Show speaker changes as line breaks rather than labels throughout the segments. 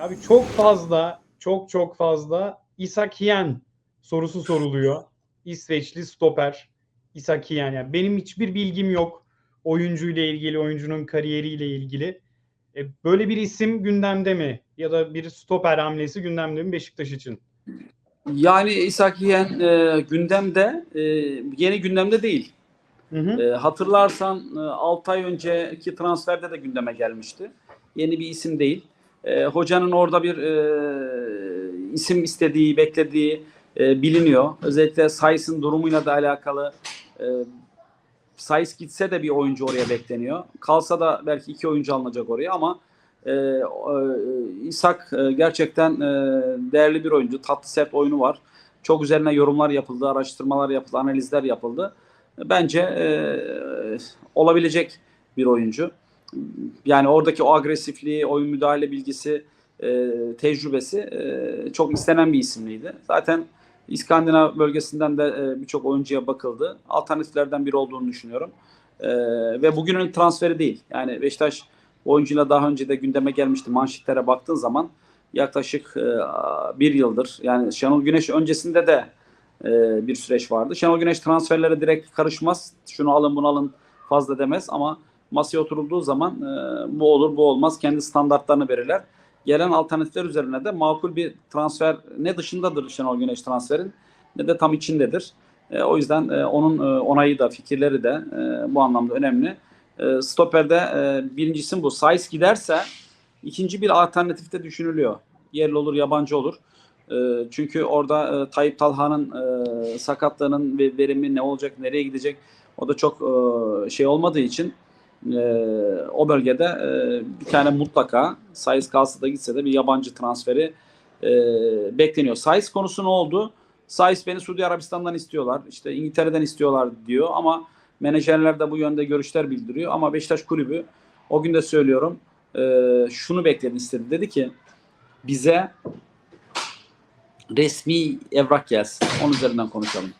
Abi çok fazla, çok çok fazla Isak Hien sorusu soruluyor. İsveçli stoper Isak Hien. Yani benim hiçbir bilgim yok oyuncuyla ilgili, oyuncunun kariyeriyle ilgili. E, böyle bir isim gündemde mi? Ya da bir stoper hamlesi gündemde mi Beşiktaş için?
Yani İshak Yiyen e, gündemde, e, yeni gündemde değil.
Hı hı.
E, hatırlarsan e, 6 ay önceki transferde de gündeme gelmişti. Yeni bir isim değil. E, hocanın orada bir e, isim istediği, beklediği e, biliniyor. Özellikle Sais'in durumuyla da alakalı. E, Sais gitse de bir oyuncu oraya bekleniyor. Kalsa da belki iki oyuncu alınacak oraya ama e, e, İshak e, gerçekten e, değerli bir oyuncu. Tatlı sert oyunu var. Çok üzerine yorumlar yapıldı, araştırmalar yapıldı, analizler yapıldı. Bence e, olabilecek bir oyuncu. Yani oradaki o agresifliği, oyun müdahale bilgisi, e, tecrübesi e, çok istenen bir isimliydi. Zaten İskandinav bölgesinden de e, birçok oyuncuya bakıldı. Alternatiflerden biri olduğunu düşünüyorum. E, ve bugünün transferi değil. Yani Beşiktaş oyuncuyla daha önce de gündeme gelmişti. Manşetlere baktığın zaman yaklaşık e, bir yıldır yani Şenol Güneş öncesinde de e, bir süreç vardı. Şenol Güneş transferlere direkt karışmaz. Şunu alın bunu alın fazla demez ama masaya oturulduğu zaman e, bu olur bu olmaz kendi standartlarını verirler. Gelen alternatifler üzerine de makul bir transfer ne dışındadır Şenol Güneş transferin ne de tam içindedir. E, o yüzden e, onun e, onayı da fikirleri de e, bu anlamda önemli. E, stopper'de e, birinci bu. Saiz giderse ikinci bir alternatif de düşünülüyor. Yerli olur yabancı olur. E, çünkü orada e, Tayyip Talha'nın e, sakatlığının ve verimi ne olacak, nereye gidecek o da çok e, şey olmadığı için e, o bölgede e, bir tane mutlaka Saiz kalsa da gitse de bir yabancı transferi e, bekleniyor. Saiz konusu ne oldu? Saiz beni Suudi Arabistan'dan istiyorlar. işte İngiltere'den istiyorlar diyor ama menajerler de bu yönde görüşler bildiriyor. Ama Beşiktaş kulübü o gün de söylüyorum e, şunu bekledi istedi. Dedi ki bize resmi evrak gelsin. Onun üzerinden konuşalım.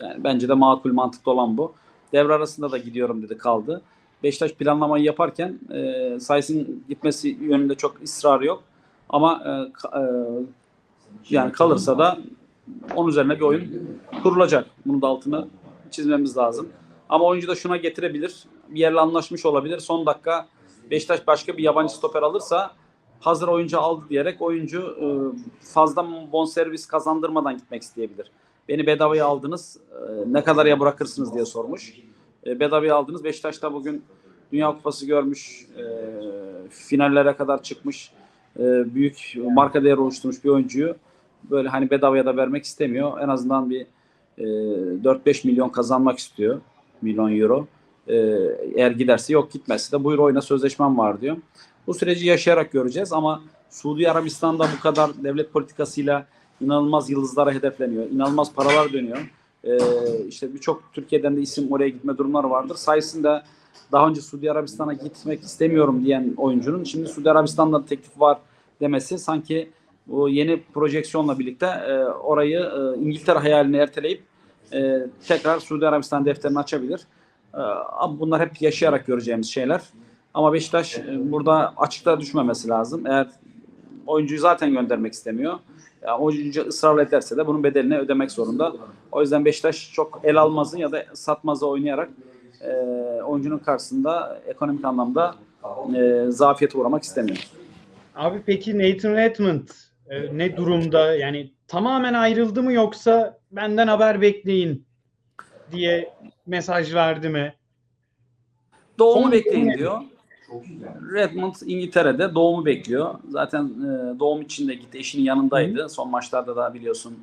Yani bence de makul mantıklı olan bu. Devre arasında da gidiyorum dedi kaldı. Beşiktaş planlamayı yaparken e, Says'ın gitmesi yönünde çok ısrarı yok. Ama e, e, yani kalırsa da onun üzerine bir oyun kurulacak. Bunun da altını çizmemiz lazım. Ama oyuncu da şuna getirebilir. Bir yerle anlaşmış olabilir. Son dakika Beşiktaş başka bir yabancı stoper alırsa hazır oyuncu aldı diyerek oyuncu e, fazla bonservis kazandırmadan gitmek isteyebilir. Beni bedavaya aldınız. e, Ne kadar ya bırakırsınız diye sormuş. E, Bedavaya aldınız. Beşiktaş'ta bugün Dünya Kupası görmüş. e, Finallere kadar çıkmış. Büyük marka değeri oluşturmuş bir oyuncuyu böyle hani bedavaya da vermek istemiyor. En azından bir e, 4-5 milyon kazanmak istiyor. Milyon euro. Eğer giderse yok gitmezse de buyur oyna sözleşmem var diyor. Bu süreci yaşayarak göreceğiz ama Suudi Arabistan'da bu kadar devlet politikasıyla inanılmaz yıldızlara hedefleniyor. İnanılmaz paralar dönüyor. Ee, işte birçok Türkiye'den de isim oraya gitme durumları vardır. Sayısında daha önce Suudi Arabistan'a gitmek istemiyorum diyen oyuncunun şimdi Suudi Arabistan'da teklif var demesi sanki bu yeni projeksiyonla birlikte e, orayı e, İngiltere hayalini erteleyip e, tekrar Suudi Arabistan defterini açabilir. E, bunlar hep yaşayarak göreceğimiz şeyler. Ama Beşiktaş e, burada açıkta düşmemesi lazım. Eğer oyuncuyu zaten göndermek istemiyor. Yani oyuncu ısrar ederse de bunun bedelini ödemek zorunda. O yüzden Beşiktaş çok el almazı ya da satmazı oynayarak e, oyuncunun karşısında ekonomik anlamda e, zafiyete uğramak istemiyor.
Abi peki Nathan Redmond e, ne durumda? Yani tamamen ayrıldı mı yoksa benden haber bekleyin diye mesaj verdi mi?
Doğumu
Son-
bekleyin diyor. Redmond İngiltere'de doğumu bekliyor. Zaten e, doğum için de gitti. Eşinin yanındaydı. Son maçlarda da biliyorsun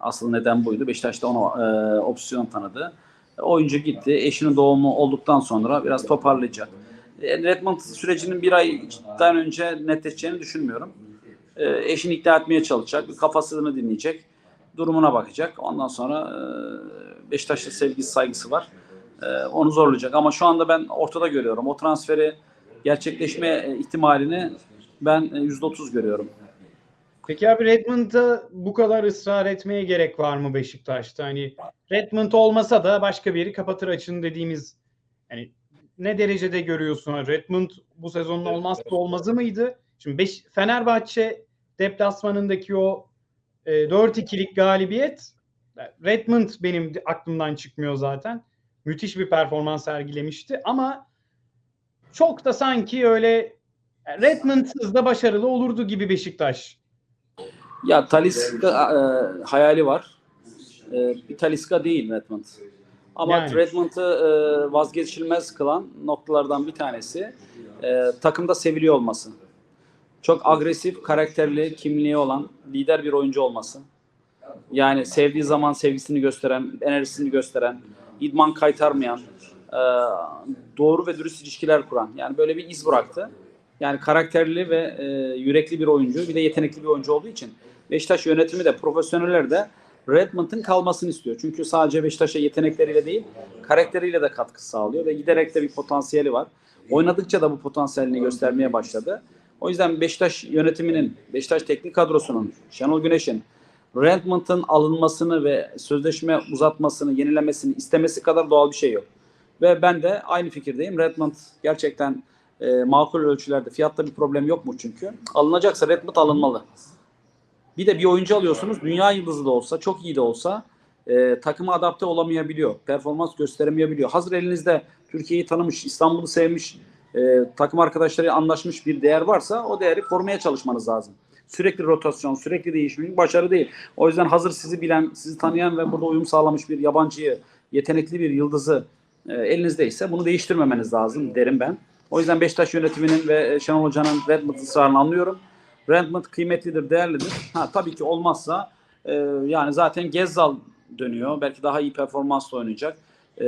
asıl neden buydu. Beşiktaş da ona e, opsiyon tanıdı. E, oyuncu gitti. Eşinin doğumu olduktan sonra biraz toparlayacak. E, Redmond sürecinin bir aydan önce netleşeceğini düşünmüyorum. E, eşini ikna etmeye çalışacak. Kafasını dinleyecek. Durumuna bakacak. Ondan sonra e, Beşiktaş'ta sevgisi saygısı var. E, onu zorlayacak. Ama şu anda ben ortada görüyorum. O transferi gerçekleşme e, ihtimalini ben e, %30 görüyorum.
Peki abi Redmond'a bu kadar ısrar etmeye gerek var mı Beşiktaş'ta? Hani Redmond olmasa da başka biri kapatır açın dediğimiz yani ne derecede görüyorsun? Redmond bu sezonun olmazsa olmazı mıydı? Şimdi beş, Fenerbahçe deplasmanındaki o e, 4-2'lik galibiyet Redmond benim aklımdan çıkmıyor zaten. Müthiş bir performans sergilemişti ama çok da sanki öyle Redmond'sız da başarılı olurdu gibi Beşiktaş.
Ya Taliska e, hayali var. E, bir Taliska değil Redmond. Ama
Yani.
Redmond'ı e, vazgeçilmez kılan noktalardan bir tanesi e, takımda seviliyor olması. Çok agresif, karakterli, kimliği olan, lider bir oyuncu olması. Yani sevdiği zaman sevgisini gösteren, enerjisini gösteren, idman kaytarmayan, doğru ve dürüst ilişkiler kuran. Yani böyle bir iz bıraktı. Yani karakterli ve e, yürekli bir oyuncu, bir de yetenekli bir oyuncu olduğu için Beşiktaş yönetimi de profesyoneller de Redmond'ın kalmasını istiyor. Çünkü sadece Beşiktaş'a yetenekleriyle değil, karakteriyle de katkı sağlıyor ve giderek de bir potansiyeli var. Oynadıkça da bu potansiyelini göstermeye başladı. O yüzden Beşiktaş yönetiminin, Beşiktaş teknik kadrosunun, Şenol Güneş'in Redmond'ın alınmasını ve sözleşme uzatmasını, yenilemesini istemesi kadar doğal bir şey yok. Ve ben de aynı fikirdeyim. Redmond gerçekten e, makul ölçülerde fiyatta bir problem yok mu çünkü? Alınacaksa Redmond alınmalı. Bir de bir oyuncu alıyorsunuz. Dünya yıldızı da olsa, çok iyi de olsa e, takıma adapte olamayabiliyor. Performans gösteremeyebiliyor. Hazır elinizde Türkiye'yi tanımış, İstanbul'u sevmiş, e, takım arkadaşları anlaşmış bir değer varsa o değeri korumaya çalışmanız lazım. Sürekli rotasyon, sürekli değişim başarı değil. O yüzden hazır sizi bilen, sizi tanıyan ve burada uyum sağlamış bir yabancıyı, yetenekli bir yıldızı e, elinizdeyse bunu değiştirmemeniz lazım derim ben. O yüzden Beşiktaş yönetiminin ve e, Şenol Hoca'nın Redmond ısrarını anlıyorum. Redmond kıymetlidir, değerlidir. Ha tabii ki olmazsa e, yani zaten Gezzal dönüyor. Belki daha iyi performansla oynayacak. E,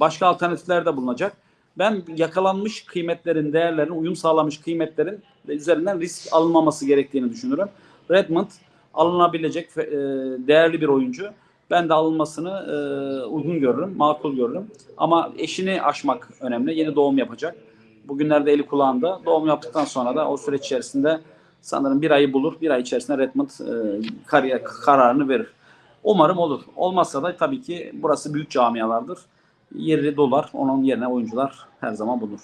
başka alternatifler de bulunacak. Ben yakalanmış kıymetlerin, değerlerin, uyum sağlamış kıymetlerin üzerinden risk alınmaması gerektiğini düşünürüm. Redmond alınabilecek e, değerli bir oyuncu. Ben de alınmasını e, uygun görürüm, makul görürüm. Ama eşini aşmak önemli. Yeni doğum yapacak. Bugünlerde eli kulağında. Doğum yaptıktan sonra da o süreç içerisinde sanırım bir ayı bulur. Bir ay içerisinde Redmond e, kariyer kararını verir. Umarım olur. Olmazsa da tabii ki burası büyük camialardır. Yeri dolar. Onun yerine oyuncular her zaman bulunur.